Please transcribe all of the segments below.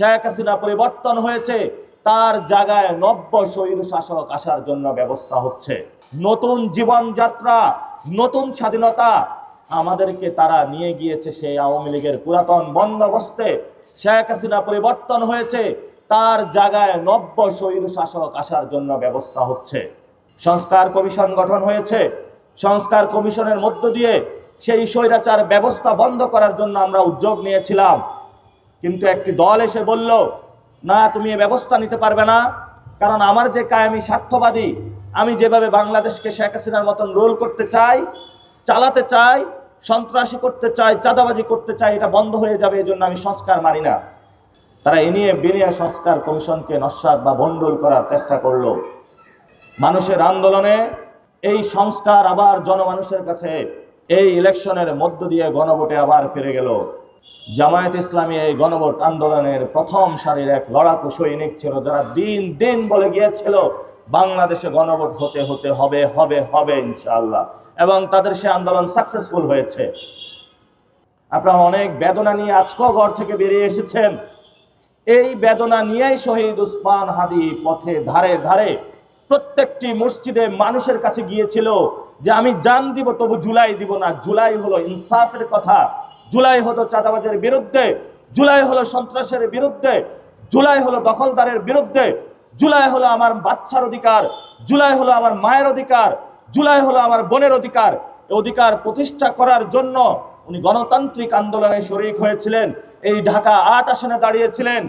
শেখ হাসিনা পরিবর্তন হয়েছে, তার জায়গায় নব্য স্বৈর শাসক আসার জন্য ব্যবস্থা হচ্ছে। নতুন জীবনযাত্রা, নতুন স্বাধীনতা আমাদেরকে তারা নিয়ে গিয়েছে সেই আওয়ামী লীগের পুরাতন বন্দোবস্তে। শেখ হাসিনা পরিবর্তন হয়েছে, তার জায়গায় নব্য স্বৈর শাসক আসার জন্য ব্যবস্থা হচ্ছে। সংস্কার কমিশন গঠন হয়েছে, সংস্কার কমিশনের মধ্য দিয়ে সেই স্বৈরাচার ব্যবস্থা বন্ধ করার জন্য আমরা উদ্যোগ নিয়েছিলাম। কিন্তু একটি দল এসে বলল, না, তুমি এ ব্যবস্থা নিতে পারবে না। কারণ আমার যে কায়েমি স্বার্থবাদী, আমি যেভাবে বাংলাদেশকে শেখ হাসিনার মতন রোল করতে চাই, চালাতে চাই, সন্ত্রাসী করতে চাই, চাঁদাবাজি করতে চাই, এটা বন্ধ হয়ে যাবে এই জন্য আমি সংস্কার মানি না। তারা এ নিয়ে বিনিয়া সংস্কার কমিশনকে নস্বাত বা ভণ্ডুল করার চেষ্টা করল। মানুষের আন্দোলনে এই সংস্কার আবার জনমানুষের কাছে এই ইলেকশনের মধ্য দিয়ে গণভোটে আবার ফিরে গেল। জামায়াত ইসলামী এই গণভোট আন্দোলনের প্রথম সারির এক লড়াকু সৈনিক ছিল যারা দিন দিন বলে গিয়েছিল, বাংলাদেশে গণভোট হতে হতে হবে হবে হবে ইনশাআল্লাহ। এবং তাদের সে আন্দোলন সাকসেসফুল হয়েছে। আপনারা অনেক বেদনা নিয়ে আজকেও ঘর থেকে বেরিয়ে এসেছেন। এই বেদনা নিয়েই শহীদ উসমান হাদি পথে ধারে ধারে প্রত্যেকটি মসজিদে মানুষের কাছে গিয়েছিল যে আমি জান দিব তবু জুলাই দিব না, জুলাই হলো ইনসাফের কথা। জুলাই হলো চাঁদাবাজের বিরুদ্ধে, জুলাই হলো সন্ত্রাসের বিরুদ্ধে, জুলাই হলো দখলদারের বিরুদ্ধে, জুলাই হলো আমার বাচ্চার অধিকার, জুলাই হলো আমার মায়ের অধিকার, জুলাই হলো আমার বোনের অধিকার। অধিকার প্রতিষ্ঠা করার জন্য উনি গণতান্ত্রিক আন্দোলনে শরিক হয়েছিলেন। এই ঢাকা আট আসনে দাঁড়িয়েছিলেন।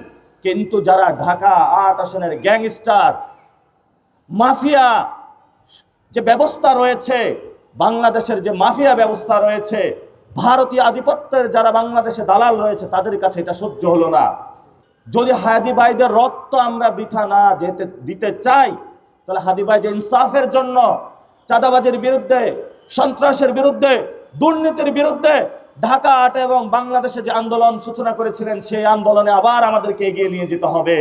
কিন্তু যারা ঢাকা আট আসনের গ্যাংস্টার, মাফিয়া যে ব্যবস্থা রয়েছে, বাংলাদেশের যে মাফিয়া ব্যবস্থা রয়েছে ভারতীয় আধিপত্যের যারা বাংলাদেশে দালাল রয়েছে, তাদের কাছে এটা সহ্য হলো না। যদি হাদি ভাইদের রক্ত আমরা বৃথা না যেতে, দিতে চাই, তাহলে হাদি ভাই যে ইনসাফের জন্য, চাঁদাবাজির বিরুদ্ধে, সন্ত্রাসের বিরুদ্ধে, দুর্নীতির বিরুদ্ধে ঢাকা আট এবং বাংলাদেশে যে আন্দোলন সূচনা করেছিলেন, সেই আন্দোলনে আবার আমাদেরকে এগিয়ে নিয়ে যেতে হবে।